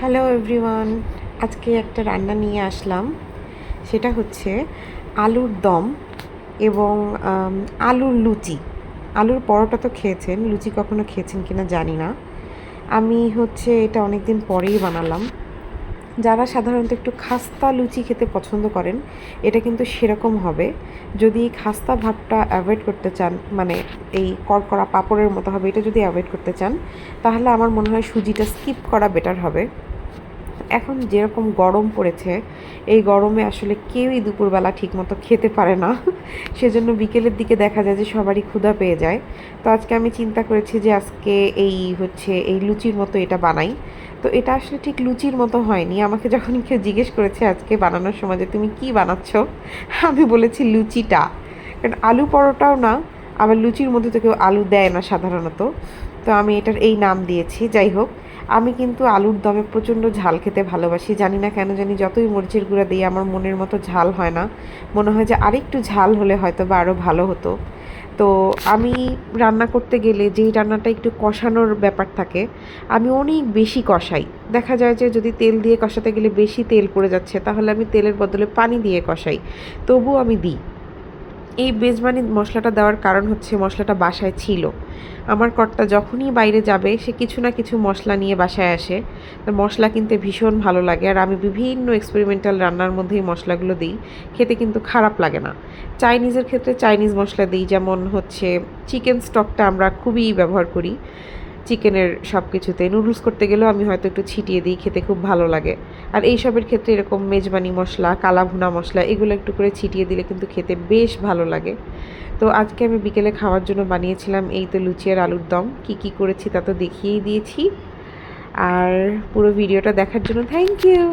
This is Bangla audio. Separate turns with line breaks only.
হ্যালো এভরিওয়ান আজকে একটা রান্না নিয়ে আসলাম। সেটা হচ্ছে আলুর দম এবং আলুর লুচি। আলুর পরোটা তো খেয়েছেন, লুচি কখনো খেয়েছেন কিনা জানি না। আমি হচ্ছে এটা অনেক দিন পরেই বানালাম। যারা সাধারণত একটু খাস্তা লুচি খেতে পছন্দ করেন, এটা কিন্তু সেরকম হবে। যদি খাস্তা ভাবটা অ্যাভয়েড করতে চান মানে এই কড়কড়া পাঁপড়ের মতো হবে, এটা যদি অ্যাভয়েড করতে চান, তাহলে আমার মনে হয় সুজিটা স্কিপ করা বেটার হবে। এখন যেরকম গরম পড়েছে, এই গরমে আসলে কেউই দুপুরবেলা ঠিকমতো খেতে পারে না। সেজন্য বিকেলের দিকে দেখা যায় যে সবারই ক্ষুধা পেয়ে যায়। তো আজকে আমি চিন্তা করেছি যে আজকে এই হচ্ছে এই লুচির মতো এটা বানাই। তো এটা আসলে ঠিক লুচির মতো হয়নি। আমাকে যখন কেউ জিজ্ঞেস করেছে আজকে বানানোর সময় যে তুমি কি বানাচ্ছ, আমি বলেছি লুচিটা। কারণ আলু পরোটাও না আবার লুচির মধ্যে তো কেউ আলু দেয় না সাধারণত। তো আমি এটার এই নাম দিয়েছি, যাই হোক। আমি কিন্তু আলুর দমে প্রচণ্ড ঝাল খেতে ভালোবাসি। জানি না কেন জানি যতই মরিচের গুঁড়া দিই, আমার মনের মতো ঝাল হয় না। মনে হয় যে আরেকটু ঝাল হলে হয়তো বা আরও ভালো হতো। তো আমি রান্না করতে গেলে যেই রান্নাটা একটু কষানোর ব্যাপার থাকে, আমি অনেক বেশি কষাই। দেখা যায় যে যদি তেল দিয়ে কষাতে গেলে বেশি তেল পড়ে যাচ্ছে, তাহলে আমি তেলের বদলে পানি দিয়ে কষাই। তবুও আমি দিই। এই বেজবানি মশলাটা দেওয়ার কারণ হচ্ছে মশলাটা বাসায় ছিল। আমার কর্তা যখনই বাইরে যাবে, সে কিছু না কিছু মশলা নিয়ে বাসায় আসে। মশলা কিনতে ভীষণ ভালো লাগে আর আমি বিভিন্ন এক্সপেরিমেন্টাল রান্নার মধ্যেই মশলাগুলো দিই। খেতে কিন্তু খারাপ লাগে না। চাইনিজের ক্ষেত্রে চাইনিজ মশলা দিই, যেমন হচ্ছে চিকেন স্টকটা আমরা খুবই ব্যবহার করি। চিকেনের সব কিছুতে নুডলস করতে গেলেও আমি হয়তো একটু ছিটিয়ে দিই, খেতে খুব ভালো লাগে। আর এইসবের ক্ষেত্রে এরকম মেজবানি মশলা কালা ভুনা মশলা, এগুলো একটু করে ছিটিয়ে দিলে কিন্তু খেতে বেশ ভালো লাগে। তো আজকে আমি বিকেলে খাওয়ার জন্য বানিয়েছিলাম এই তো লুচি আর আলুর দম। কি কি করেছি তা তো দেখিয়েই দিয়েছি। আর পুরো ভিডিওটা দেখার জন্য থ্যাংক ইউ